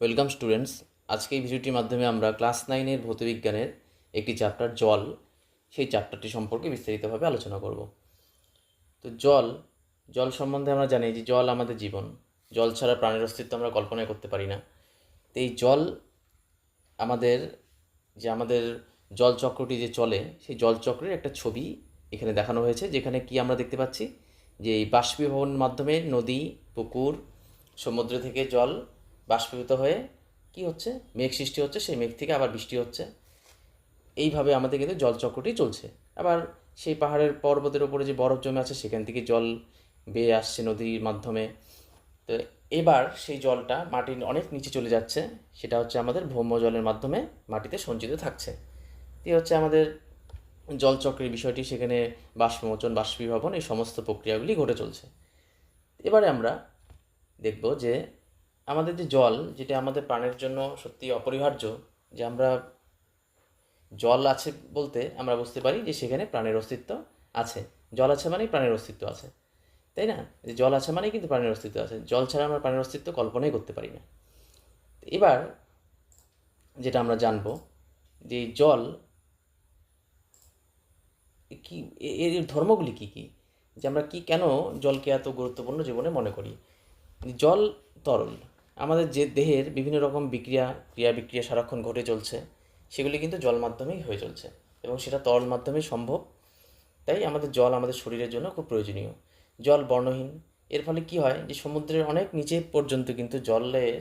Welcome students. আজকে এই ভিডিওটির মাধ্যমে আমরা ক্লাস নাইনের ভৌতবিজ্ঞানের একটি চ্যাপ্টার, জল, সেই চ্যাপ্টারটি সম্পর্কে বিস্তারিতভাবে আলোচনা করব। তো জল জল সম্বন্ধে আমরা জানি যে জল আমাদের জীবন। জল ছাড়া প্রাণের অস্তিত্ব আমরা কল্পনাই করতে পারি না। তো এই জল আমাদের, যে আমাদের জল চক্রটি যে চলে, সেই জল চক্রের একটা ছবি এখানে দেখানো হয়েছে, যেখানে কি আমরা দেখতে পাচ্ছি? যে এই বাষ্পীভবনের মাধ্যমে নদী, পুকুর, সমুদ্র থেকে জল বাষ্পীভূত হয়ে কি হচ্ছে? মেঘ সৃষ্টি হচ্ছে, সেই মেঘ থেকে আবার বৃষ্টি হচ্ছে। এইভাবে আমাদের কিন্তু জলচক্রটি চলছে। আবার সেই পাহাড়ের পর্বতের উপরে যে বরফ জমে আছে, সেখান থেকে জল বেয়ে আসছে নদীর মাধ্যমে। তো এবার সেই জলটা মাটির অনেক নিচে চলে যাচ্ছে। সেটা হচ্ছে আমাদের ভৌম জলের মাধ্যমে মাটিতে সঞ্চিত থাকছে। এই হচ্ছে আমাদের জলচক্রের বিষয়টি। সেখানে বাষ্পমোচন, বাষ্পীভবন এই সমস্ত প্রক্রিয়াগুলি ঘটে চলছে। এবারে আমরা দেখব যে আমাদের যে জল, যেটা আমাদের প্রাণের জন্য সত্যি অপরিহার্য, যে আমরা জল আছে বলতে আমরা বুঝতে পারি যে সেখানে প্রাণের অস্তিত্ব আছে। জল আছে মানেই প্রাণের অস্তিত্ব আছে, তাই না? যে জল আছে মানেই কিন্তু প্রাণের অস্তিত্ব আছে। জল ছাড়া আমরা প্রাণের অস্তিত্ব কল্পনাই করতে পারি না। এবার যেটা আমরা জানব, যে জল কি এর ধর্মগুলি কি কি? যে আমরা কি কেন জলকে এত গুরুত্বপূর্ণ জীবনে মনে করি? জল তরল। আমাদের যে দেহের বিভিন্ন রকম বিক্রিয়া, ক্রিয়া বিক্রিয়া সারাক্ষণ ঘটে চলছে, সেগুলি কিন্তু জল মাধ্যমেই হয়ে চলছে এবং সেটা তরল মাধ্যমেই সম্ভব। তাই আমাদের জল আমাদের শরীরের জন্য খুব প্রয়োজনীয়। জল বর্ণহীন, এর ফলে কি হয় যে সমুদ্রের অনেক নিচে পর্যন্ত কিন্তু জলের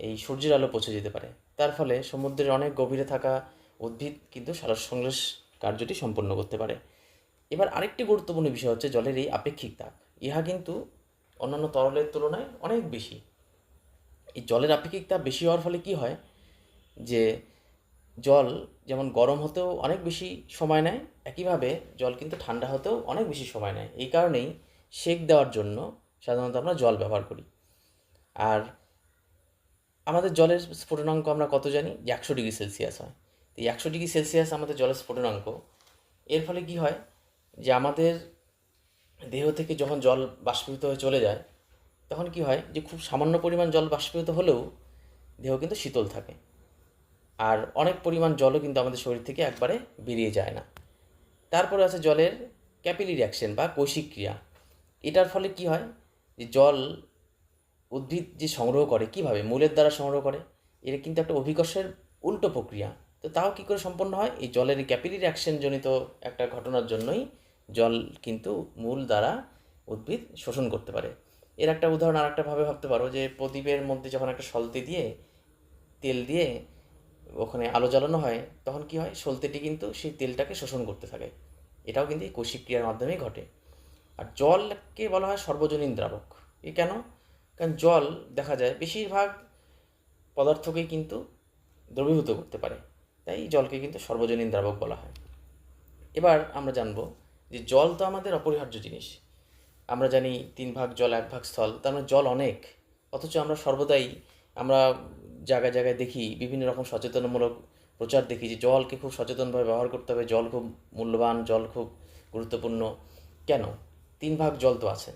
এই সূর্যের আলো পৌঁছে যেতে পারে। তার ফলে সমুদ্রের অনেক গভীরে থাকা উদ্ভিদ কিন্তু সারা সংশ্লেষ কার্যটি সম্পন্ন করতে পারে। এবার আরেকটি গুরুত্বপূর্ণ বিষয় হচ্ছে জলের এই আপেক্ষিক তাপ। ইহা কিন্তু অন্যান্য তরলের তুলনায় অনেক বেশি। এই জলের আপেক্ষিক তাপ বেশি হওয়ার ফলে কি হয়? যে জল যেমন গরম হতেও অনেক বেশি সময় নেয়, একইভাবে জল কিন্তু ঠান্ডা হতেও অনেক বেশি সময় নেয়। এই কারণেই সেক দেওয়ার জন্য সাধারণত আমরা জল ব্যবহার করি। আর আমাদের জলের স্ফুটনাঙ্ক আমরা কত জানি? যে একশো ডিগ্রি সেলসিয়াস হয়। তো এই একশো ডিগ্রি সেলসিয়াস আমাদের জলের স্ফুটনাঙ্ক, এর ফলে কি হয়? যে আমাদের দেহ থেকে যখন জল বাষ্পীভূত হয়ে চলে যায় তখন কি হয় যে খুব সামান্য পরিমাণ জল বাষ্পীভূত হলেও দেহ কিন্তু শীতল থাকে। আর অনেক পরিমাণ জলও কিন্তু আমাদের শরীর থেকে একবারে বেরিয়ে যায় না। তারপরে আছে জলের ক্যাপিলি রিয়াকশন বা কৈশিক ক্রিয়া। এটার ফলে কি হয় যে জল উদ্ভিদ যে সংগ্রহ করে, কীভাবে? মূলের দ্বারা সংগ্রহ করে। এর কিন্তু একটা অভিকর্ষের উল্টো প্রক্রিয়া। তো তাও কী করে সম্পন্ন হয়? এই জলের ক্যাপিলি রিয়াকশন জনিত একটা ঘটনার জন্যই জল কিন্তু মূল দ্বারা উদ্ভিদ শোষণ করতে পারে। এর একটা উদাহরণ আর একটা ভাবে ভাবতে পারো যে প্রদীপের মধ্যে যখন একটা সলতে দিয়ে, তেল দিয়ে ওখানে আলো জ্বালানো হয়, তখন কি হয়? সলতেটি কিন্তু সেই তেলটাকে শোষণ করতে থাকে। এটাও কিন্তু এই কৌশিক ক্রিয়ার মাধ্যমেই ঘটে। আর জলকে বলা হয় সর্বজনীন দ্রাবক। এ কেন? কারণ জল দেখা যায় বেশিরভাগ পদার্থকেই কিন্তু দ্রবীভূত করতে পারে। তাই জলকে কিন্তু সর্বজনীন দ্রাবক বলা হয়। এবার আমরা জানব যে জল তো আমাদের অপরিহার্য জিনিস। আমরা জানি তিন ভাগ জল, এক ভাগ স্থল। তার মানে জল অনেক। অথচ আমরা সর্বদাই আমরা জায়গায় জায়গায় দেখি, বিভিন্ন রকম সচেতনমূলক প্রচার দেখি যে জলকে খুব সচেতনভাবে ব্যবহার করতে হবে। জল খুব মূল্যবান, জল খুব গুরুত্বপূর্ণ। কেন? তিন ভাগ জল তো আছে।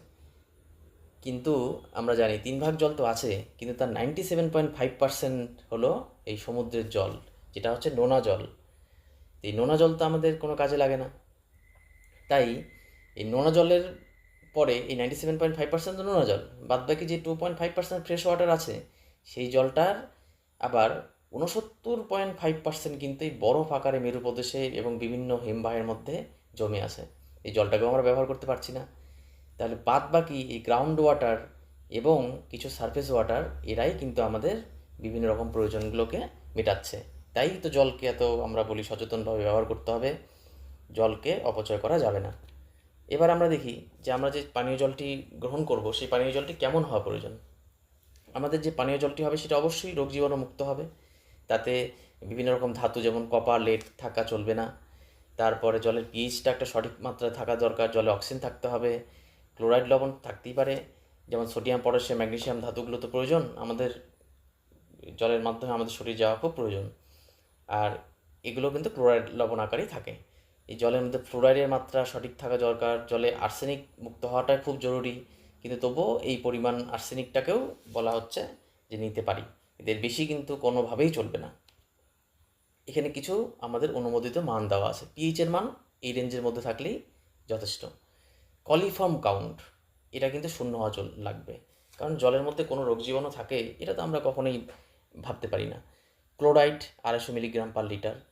কিন্তু আমরা জানি তিন ভাগ জল তো আছে, কিন্তু তার ninety seven point five percent হলো এই সমুদ্রের জল, যেটা হচ্ছে নোনা জল। এই নোনা জল তো আমাদের কোনো কাজে লাগে না। তাই এই নোনা জলের পরে এই ninety seven point five percent নোনা জল বাদ বাকি যে two point five percent fresh water আছে, সেই জলটার আবার ঊনসত্তর পয়েন্ট ফাইভ পার্সেন্ট কিন্তু এই বরফ আকারে মেরু প্রদেশে এবং বিভিন্ন হিমবাহের মধ্যে জমে আছে। এই জলটাকেও আমরা ব্যবহার করতে পারছি না। তাহলে বাদ বাকি এই গ্রাউন্ড ওয়াটার এবং কিছু সারফেস ওয়াটার এরাই কিন্তু আমাদের বিভিন্ন রকম প্রয়োজনগুলোকে মেটাচ্ছে। তাই তো জলকে এত আমরা বলি সচেতনভাবে ব্যবহার করতে হবে। জলকে অপচয় করা যাবে না। এবার আমরা দেখি যে আমরা যে পানীয় জলটি গ্রহণ করব, সেই পানীয় জলটি কেমন হওয়া প্রয়োজন? আমাদের যে পানীয় জলটি হবে সেটা অবশ্যই রোগ জীবাণু মুক্ত হবে। তাতে বিভিন্ন রকম ধাতু যেমন কপার, লেড থাকা চলবে না। তারপরে জলের পিএইচটা একটা সঠিক মাত্রায় থাকা দরকার, জলে অক্সিজেন থাকতে হবে, ক্লোরাইড লবণ থাকতেই পারে। যেমন সোডিয়াম, পটাশিয়াম, ম্যাগনেসিয়াম ধাতুগুলো তো প্রয়োজন, আমাদের জলের মাধ্যমে আমাদের শরীর যাওয়া খুব প্রয়োজন। আর এগুলো কিন্তু ক্লোরাইড লবণ আকারেই থাকে। এই জলের মধ্যে ফ্লোরাইডের মাত্রা সঠিক থাকা দরকার, জলে আর্সেনিক মুক্ত হওয়াটা খুব জরুরি। কিন্তু তবুও এই পরিমাণ আর্সেনিকটাকেও বলা হচ্ছে যে নিতে পারি। এদের বেশি কিন্তু কোনোভাবেই চলবে না। এখানে কিছু আমাদের অনুমোদিত মান দেওয়া আছে। পিএইচের মান এই রেঞ্জের মধ্যে থাকলেই যথেষ্ট। কলিফর্ম কাউন্ট এটা কিন্তু শূন্য হওয়া লাগবে। কারণ জলের মধ্যে কোনো রোগ জীবাণু থাকে, এটা তো আমরা কখনোই ভাবতে পারি না। ক্লোরাইড আড়াইশো মিলিগ্রাম পার লিটার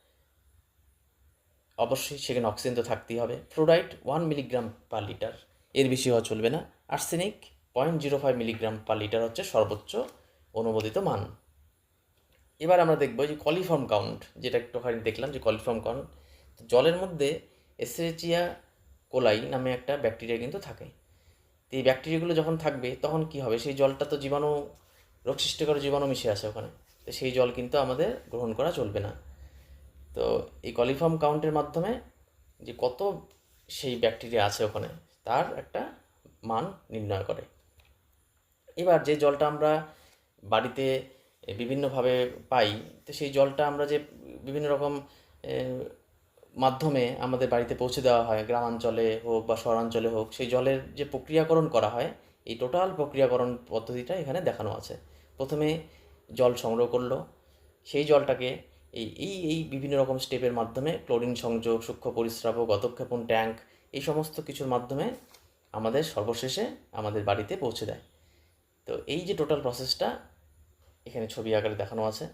অবশ্যই সেখানে অক্সিজেন তো থাকতেই হবে। Fluoride one milligram per litre এর বেশি হওয়া চলবে না। Arsenic point zero five milligram per litre হচ্ছে সর্বোচ্চ অনুমোদিত মান। এবার আমরা দেখব যে কলিফর্ম কাউন্ট যেটা একটুখানি দেখলাম যে কলিফর্ম কাউন্ট জলের মধ্যে এসেচিয়া কোলাই নামে একটা ব্যাকটেরিয়া কিন্তু থাকে। তো এই ব্যাকটেরিয়াগুলো যখন থাকবে, তখন কি হবে? সেই জলটা তো জীবাণু, রোগ সৃষ্টিকর জীবাণু মিশে আছে ওখানে। তো সেই জল কিন্তু আমাদের গ্রহণ করা চলবে না। তো এই কলিফর্ম কাউন্টের মাধ্যমে যে কত সেই ব্যাকটেরিয়া আছে ওখানে, তার একটা মান নির্ণয় করে। এবার যে জলটা আমরা বাড়িতে বিভিন্নভাবে পাই, তো সেই জলটা আমরা যে বিভিন্ন রকম মাধ্যমে আমাদের বাড়িতে পৌঁছে দেওয়া হয়, গ্রামাঞ্চলে হোক বা শহরাঞ্চলে হোক, সেই জলের যে প্রক্রিয়াকরণ করা হয়, এই টোটাল প্রক্রিয়াকরণ পদ্ধতিটা এখানে দেখানো আছে। প্রথমে জল সংগ্রহ করল, সেই জলটাকে এই এই এই বিভিন্ন রকম স্টেপের মাধ্যমে ক্লোরিন সংযোগ, সূক্ষ্ম পরিস্রাবক, অধক্ষেপণ ট্যাঙ্ক এই সমস্ত কিছুর মাধ্যমে আমাদের সর্বশেষে আমাদের বাড়িতে পৌঁছে দেয়। তো এই যে টোটাল প্রসেসটা এখানে ছবি আকারে দেখানো আছে।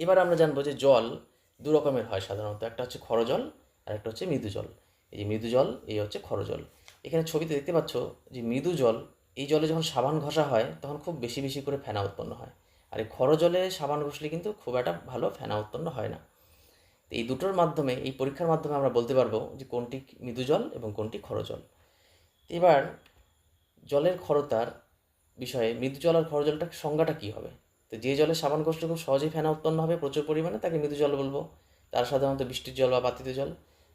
এবার আমরা জানব যে জল দু রকমের হয় সাধারণত। একটা হচ্ছে খর জল আর একটা হচ্ছে মৃদু জল। এই যে মৃদু জল, এই হচ্ছে খর জল এখানে ছবিতে দেখতে পাচ্ছ যে মৃদু জল, এই জলে যখন সাবান ঘষা হয়, তখন খুব বেশি বেশি করে ফেনা উৎপন্ন হয়। আর এই খর জলে সাবান ঘষলে কিন্তু খুব একটা ভালো ফেনা উৎপন্ন হয় না। এই দুটোর মাধ্যমে, এই পরীক্ষার মাধ্যমে আমরা বলতে পারব যে কোনটি মৃদু জল এবং কোনটি খর জল এবার জলের খরতার বিষয়ে, মৃদু জল আর খর জলটার সংজ্ঞাটা কী হবে? তো যে জলে সাবান ঘষলে খুব সহজেই ফেনা উৎপন্ন হবে, প্রচুর পরিমাণে তাকে মৃদু জল বলব। তার সাধারণত বৃষ্টির জল বা পাতিত জল।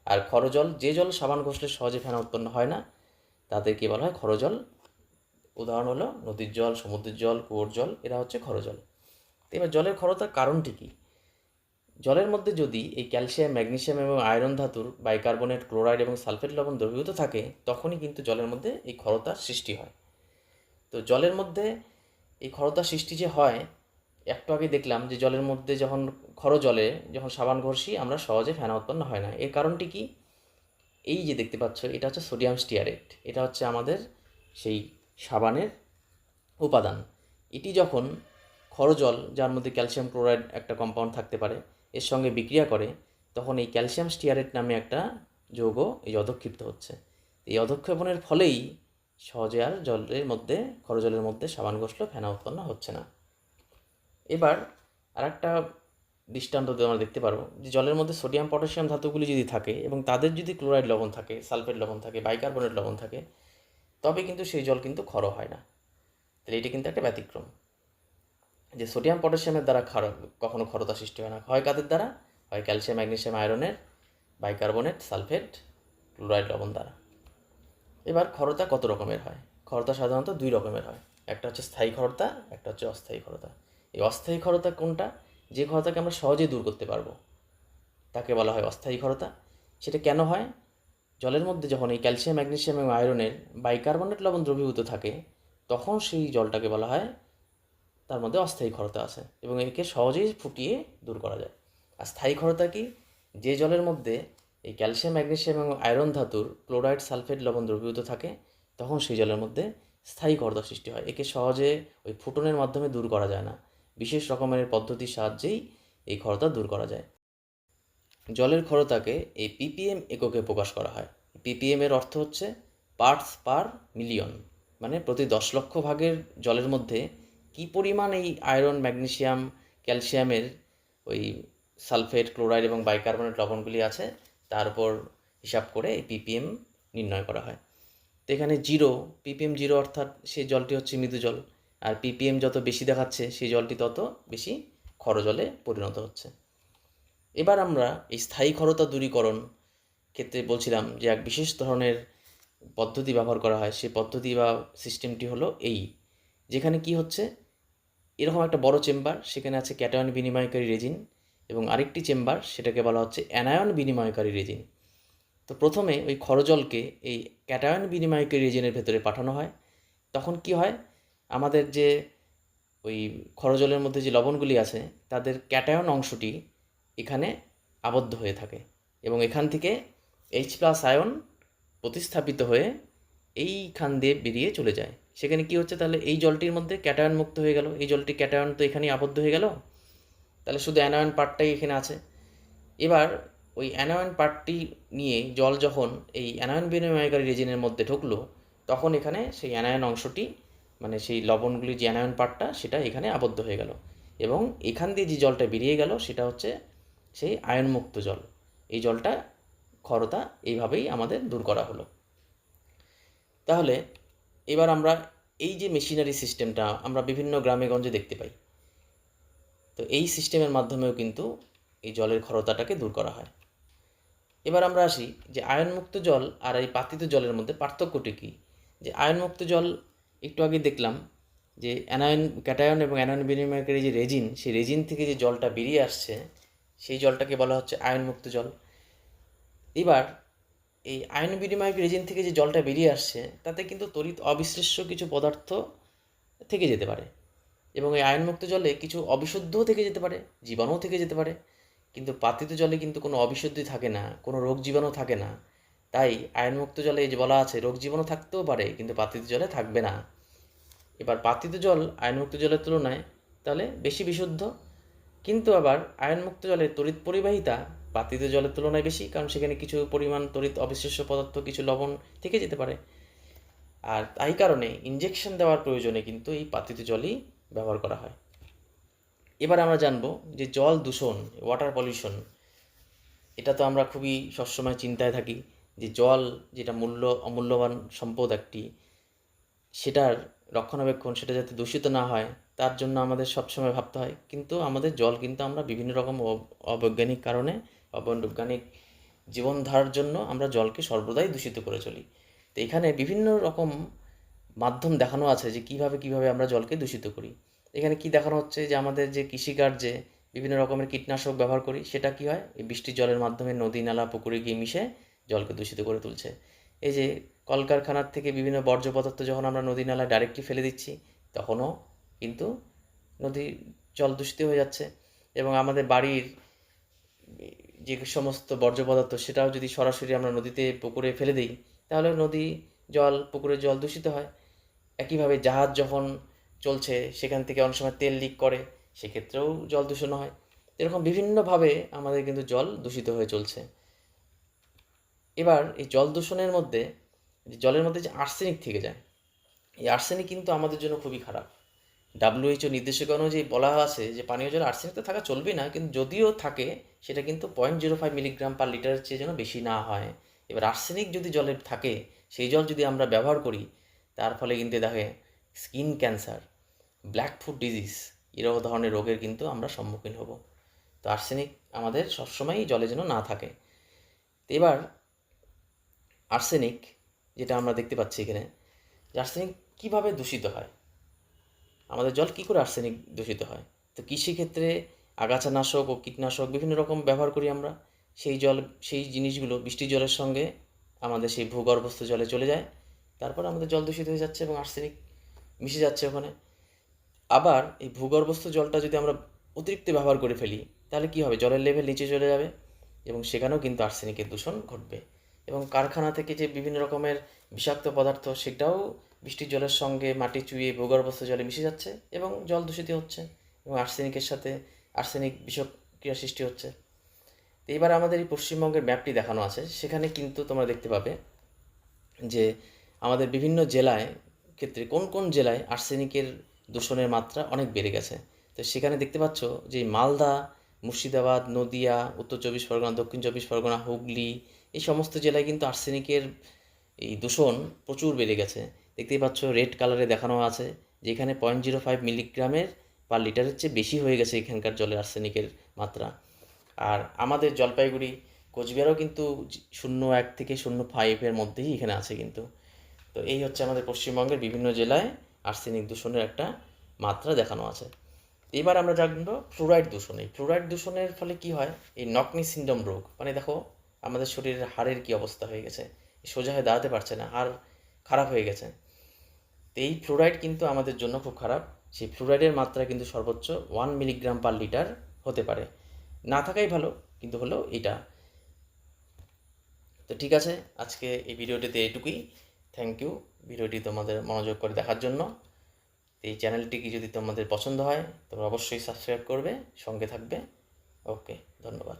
আর খর জল যে জল সাবান ঘষলে সহজে ফেনা উৎপন্ন হয় না, তাদেরকে বলা হয় খর জল উদাহরণ হলো নদীর জল, সমুদ্রের জল, কুয়োর জল, এরা হচ্ছে খর জল তো এবার জলের খরতার কারণটি কী? জলের মধ্যে যদি এই ক্যালসিয়াম, ম্যাগনেসিয়াম এবং আয়রন ধাতুর বাইকার্বনেট, ক্লোরাইড এবং সালফেট লবণ দ্রবীভূত থাকে, তখনই কিন্তু জলের মধ্যে এই খরতার সৃষ্টি হয়। তো জলের মধ্যে এই খরতার সৃষ্টি যে হয়, একটু আগে দেখলাম যে জলের মধ্যে যখন খর জলে, যখন সাবান ঘষি, আমরা সহজে ফেনা উৎপন্ন হয় না। এর কারণটি কি? এই যে দেখতে পাচ্ছ, এটা হচ্ছে সোডিয়াম স্টিয়ারেট। এটা হচ্ছে আমাদের সেই সাবানের উপাদান। এটি যখন খরজল, যার মধ্যে ক্যালসিয়াম ক্লোরাইড একটা কম্পাউন্ড থাকতে পারে, এর সঙ্গে বিক্রিয়া করে, তখন এই ক্যালসিয়াম স্টিয়ারেট নামে একটা যৌগ এই অধক্ষিপ্ত হচ্ছে। এই অধক্ষেপণের ফলেই সহজে আর জলের মধ্যে, খরজলের মধ্যে সাবান ঘষলেও ফেনা উৎপন্ন হচ্ছে না। এবার আর একটা দৃষ্টান্ত আমরা দেখতে পারব যে জলের মধ্যে সোডিয়াম, পটাশিয়াম ধাতুগুলি যদি থাকে এবং তাদের যদি ক্লোরাইড লবণ থাকে, সালফেট লবণ থাকে, বাইকার্বনেট লবণ থাকে তবে কিন্তু সেই জল কিন্তু ক্ষর হয় না। তাহলে এটা কিন্তু একটা ব্যতিক্রম। যে সোডিয়াম, পটাশিয়ামের দ্বারা ক্ষার কখনো ক্ষরতা সৃষ্টি হয় না। হয় কাদের দ্বারা? হয় ক্যালসিয়াম, ম্যাগনেসিয়াম, আয়রনের, বাইকার্বনেট, সালফেট, ক্লোরাইড, লবণ দ্বারা। এবার ক্ষরতা কত রকমের হয়? ক্ষরতা সাধারণত দুই রকমের হয়। একটা হচ্ছে স্থায়ী ক্ষরতা একটা হচ্ছে অস্থায়ী ক্ষরতা এই অস্থায়ী ক্ষরতা কোনটা? যে ক্ষরতাকে আমরা সহজেই দূর করতে পারব। তাকে বলা হয় অস্থায়ী ক্ষরতা সেটা কেন হয়? জলের মধ্যে যখন এই ক্যালসিয়াম, ম্যাগনেসিয়াম এবং আয়রনের বাইকার্বনেট লবণ দ্রবীভূত থাকে, তখন সেই জলটাকে বলা হয় তার মধ্যে অস্থায়ী ক্ষরতা আছে এবং একে সহজেই ফুটিয়ে দূর করা যায়। আর স্থায়ী ক্ষরতা কি? যে জলের মধ্যে এই ক্যালসিয়াম, ম্যাগনেসিয়াম এবং আয়রন ধাতুর ক্লোরাইড সালফেট লবণ দ্রবীভূত থাকে, তখন সেই জলের মধ্যে স্থায়ী ক্ষরতা সৃষ্টি হয়। একে সহজে ওই ফুটনের মাধ্যমে দূর করা যায় না। বিশেষ রকমের পদ্ধতির সাহায্যেই এই ক্ষরতা দূর করা যায়। জলের ক্ষরতাকে এই পিপিএম এককে প্রকাশ করা হয়। পিপিএম এর অর্থ হচ্ছে পার্টস পার মিলিয়ন মানে প্রতি দশ লক্ষ ভাগের জলের মধ্যে কি পরিমাণ এই আয়রন ম্যাগনেশিয়াম ক্যালসিয়ামের ওই সালফেট ক্লোরাইড এবং বাইকার্বনেট লবণগুলি আছে, তার উপর হিসাব করে এই পিপিএম নির্ণয় করা হয়। তো এখানে জিরো পিপিএম জিরো অর্থাৎ সেই জলটি হচ্ছে মৃদু জল, আর পিপিএম যত বেশি দেখাচ্ছে, সেই জলটি তত বেশি খরজলে পরিণত হচ্ছে। এবার আমরা এই স্থায়ী ক্ষরতা দূরীকরণ ক্ষেত্রে বলছিলাম যে এক বিশেষ ধরনের পদ্ধতি ব্যবহার করা হয়। সেই পদ্ধতি বা সিস্টেমটি হলো এই, যেখানে কি হচ্ছে, এরকম একটা বড় চেম্বার, সেখানে আছে ক্যাটায়ন বিনিময়কারী রেজিন এবং আরেকটি চেম্বার, সেটাকে বলা হচ্ছে অ্যানায়ন বিনিময়কারী রেজিন। তো প্রথমে ওই খরজলকে এই ক্যাটায়ন বিনিময়কারী রেজিনের ভেতরে পাঠানো হয়। তখন কি হয়, আমাদের যে ওই খরজলের মধ্যে যে লবণগুলি আছে, তাদের ক্যাটায়ন অংশটি এখানে আবদ্ধ হয়ে থাকে এবং এখান থেকে এইচ প্লাস আয়ন প্রতিস্থাপিত হয়ে এইখান দিয়ে বেরিয়ে চলে যায়। সেখানে কি হচ্ছে? তাহলে এই জলটির মধ্যে ক্যাটায়ন মুক্ত হয়ে গেল। এই জলটি ক্যাটায়ন তো এখানেই আবদ্ধ হয়ে গেল। তাহলে শুধু অ্যানায়ন পার্টটাই এখানে আছে। এবার ওই অ্যানায়ন পার্টটি নিয়ে জল যখন এই অ্যানায়ন বিনিময়কারী রেজিনের মধ্যে ঢুকলো, তখন এখানে সেই অ্যানায়ন অংশটি মানে সেই লবণগুলি যে অ্যানায়ন পার্টটা সেটা এখানে আবদ্ধ হয়ে গেল। এবং এখান দিয়ে যে জলটা বেরিয়ে গেল, সেটা হচ্ছে সেই আয়নমুক্ত জল। এই জলটা ক্ষরতা এইভাবেই আমাদের দূর করা হলো। তাহলে এবার আমরা এই যে মেশিনারি সিস্টেমটা আমরা বিভিন্ন গ্রামে গঞ্জে দেখতে পাই। তো এই সিস্টেমের মাধ্যমেও কিন্তু এই জলের ক্ষরতাটাকে দূর করা হয়। এবার আমরা আসি যে আয়নমুক্ত জল আর এই পাতিত জলের মধ্যে পার্থক্যটি কী? যে আয়নমুক্ত জল একটু আগে দেখলাম যে অ্যানায়ন, ক্যাটায়ন এবং অ্যানায়ন বিনিময়কারী যে রেজিন, সেই রেজিন থেকে যে জলটা বেরিয়ে আসছে সেই জলটাকে বলা হচ্ছে আয়নমুক্ত জল। এবার এই আয়ন বিনিময়ক রেজিন থেকে যে জলটা বেরিয়ে আসছে, তাতে কিন্তু তড়িৎ অবিশ্লেষ্য কিছু পদার্থ থেকে যেতে পারে এবং এই আয়নমুক্ত জলে কিছু অবিশুদ্ধও থেকে যেতে পারে, জীবাণুও থেকে যেতে পারে। কিন্তু পাতিত জলে কিন্তু কোনো অবিশুদ্ধি থাকে না, কোনো রোগ জীবাণু থাকে না। তাই আয়নমুক্ত জলে যে বলা আছে, রোগ জীবাণু থাকতেও পারে, কিন্তু পাতিত জলে থাকবে না। এবার পাতিত জল আয়নমুক্ত জলের তুলনায় তাহলে বেশি বিশুদ্ধ কিন্তু আবার আয়নমুক্ত জলের তড়িৎ পরিবাহিতা পাতিত জলের তুলনায় বেশি, কারণ সেখানে কিছু পরিমাণ তড়িৎ অবিশ্লেষ্য পদার্থ, কিছু লবণ থেকে যেতে পারে। আর তাই কারণে ইঞ্জেকশন দেওয়ার প্রয়োজনে কিন্তু এই পাতিত জলই ব্যবহার করা হয়। এবার আমরা জানব যে জল দূষণ ওয়াটার পলিউশন এটা তো আমরা খুবই সবসময় চিন্তায় থাকি যে জল যেটা মূল্য, অমূল্যবান সম্পদ একটি, সেটার রক্ষণাবেক্ষণ, সেটা যাতে দূষিত না হয়, তার জন্য আমাদের সবসময় ভাবতে হয়। কিন্তু আমাদের জল কিন্তু আমরা বিভিন্ন রকম অবৈজ্ঞানিক কারণে, অবৈজ্ঞানিক জীবনধারার জন্য আমরা জলকে সর্বদাই দূষিত করে চলি। তো এখানে বিভিন্ন রকম মাধ্যম দেখানো আছে যে কীভাবে কীভাবে আমরা জলকে দূষিত করি। এখানে কি দেখানো হচ্ছে যে আমাদের যে কৃষিকার্যে বিভিন্ন রকমের কীটনাশক ব্যবহার করি, সেটা কি হয়? এই বৃষ্টির জলের মাধ্যমে নদী, নালা, পুকুরে গিয়ে মিশে জলকে দূষিত করে তুলছে। এই যে কলকারখানার থেকে বিভিন্ন বর্জ্য পদার্থ যখন আমরা নদী নালায় ডাইরেক্টলি ফেলে দিচ্ছি, তখনও কিন্তু নদী জল দূষিত হয়ে যাচ্ছে এবং আমাদের বাড়ির যে সমস্ত বর্জ্য পদার্থ সেটাও যদি সরাসরি আমরা নদীতে, পুকুরে ফেলে দিই, তাহলে নদী জল, পুকুরের জল দূষিত হয়। একইভাবে জাহাজ যখন চলছে, সেখান থেকে অনেক সময় তেল লিক করে, সেক্ষেত্রেও জল দূষণ হয়। এরকম বিভিন্নভাবে আমাদের কিন্তু জল দূষিত হয়ে চলছে। এবার এই জল দূষণের মধ্যে যে জলের মধ্যে যে আর্সেনিক থেকে যায়, এই আর্সেনিক কিন্তু আমাদের জন্য খুবই খারাপ। ডাব্লিউএইচও নির্দেশিকা অনুযায়ী বলা আছে যে পানীয় জলে আর্সেনিক তো থাকা চলবেই না, কিন্তু যদিও থাকে, সেটা কিন্তু point zero five milligram per লিটারের চেয়ে যেন বেশি না হয়। এবার আর্সেনিক যদি জলে থাকে, সেই জল যদি আমরা ব্যবহার করি, তার ফলে কিন্তু দেখে skin cancer black foot disease এরকম ধরনের রোগের কিন্তু আমরা সম্মুখীন হব। তো আর্সেনিক আমাদের সবসময়ই জলে যেন না থাকে। এবার আর্সেনিক যেটা আমরা দেখতে পাচ্ছি এখানে, যে আর্সেনিক কীভাবে দূষিত হয়? আমাদের জল কী করে আর্সেনিক দূষিত হয়? তো কৃষিক্ষেত্রে আগাছানাশক ও কীটনাশক বিভিন্ন রকম ব্যবহার করি আমরা। সেই জল, সেই জিনিসগুলো বৃষ্টির জলের সঙ্গে আমাদের সেই ভূগর্ভস্থ জলে চলে যায়। তারপর আমাদের জল দূষিত হয়ে যাচ্ছে এবং আর্সেনিক মিশে যাচ্ছে ওখানে। আবার এই ভূগর্ভস্থ জলটা যদি আমরা অতিরিক্ত ব্যবহার করে ফেলি, তাহলে কী হবে? জলের লেভেল নিচে চলে যাবে এবং সেখানেও কিন্তু আর্সেনিকের দূষণ ঘটবে। এবং কারখানা থেকে যে বিভিন্ন রকমের বিষাক্ত পদার্থ, সেটাও বৃষ্টির জলের সঙ্গে মাটি চুইয়ে ভূগর্ভস্থ জলে মিশে যাচ্ছে এবং জল দূষিত হচ্ছে এবং আর্সেনিকের সাথে আর্সেনিক বিষক্রিয়া সৃষ্টি হচ্ছে। তো এবার আমাদের এই পশ্চিমবঙ্গের ম্যাপটি দেখানো আছে। সেখানে কিন্তু তোমরা দেখতে পাবে যে আমাদের বিভিন্ন জেলায়, ক্ষেত্রে কোন কোন জেলায় আর্সেনিকের দূষণের মাত্রা অনেক বেড়ে গেছে। তো সেখানে দেখতে পাচ্ছ যে মালদা, মুর্শিদাবাদ, নদিয়া, উত্তর চব্বিশ পরগনা, দক্ষিণ চব্বিশ পরগনা, হুগলি এই সমস্ত জেলায় কিন্তু আর্সেনিকের এই দূষণ প্রচুর বেড়ে গেছে। দেখতেই পাচ্ছ, রেড কালারে দেখানো আছে, যেখানে পয়েন্ট জিরো ফাইভ মিলিগ্রামের পার লিটারের চেয়ে বেশি হয়ে গেছে এখানকার জলে আর্সেনিকের মাত্রা। আর আমাদের জলপাইগুড়ি, কোচবিহারও কিন্তু শূন্য এক থেকে শূন্য ফাইভের মধ্যেই এখানে আছে কিন্তু। তো এই হচ্ছে আমাদের পশ্চিমবঙ্গের বিভিন্ন জেলায় আর্সেনিক দূষণের একটা মাত্রা দেখানো আছে। এবার আমরা জানব ফ্লুরাইড দূষণ। এই ফ্লুরাইড দূষণের ফলে কি হয়? এই নকনি সিন্ড্রোম রোগ। মানে দেখো আমাদের শরীরের হাড়ের কি অবস্থা হয়ে গেছে? সোজা হয়ে দাঁড়াতে পারছে না, হাড় খারাপ হয়ে গেছে। তো এই ফ্লুরাইড কিন্তু আমাদের জন্য খুব খারাপ। সেই ফ্লুরাইডের মাত্রা কিন্তু সর্বোচ্চ ওয়ান মিলিগ্রাম পার লিটার হতে পারে। না থাকাই ভালো, কিন্তু হলো এটা তো ঠিক আছে, আজকে এই ভিডিওটিতে এটুকুই। থ্যাংক ইউ ভিডিওটি তোমাদের মনোযোগ করে দেখার জন্য। এই চ্যানেলটিকে যদি তোমাদের পছন্দ হয়, তোমরা অবশ্যই সাবস্ক্রাইব করবে, সঙ্গে থাকবে। ওকে, ধন্যবাদ।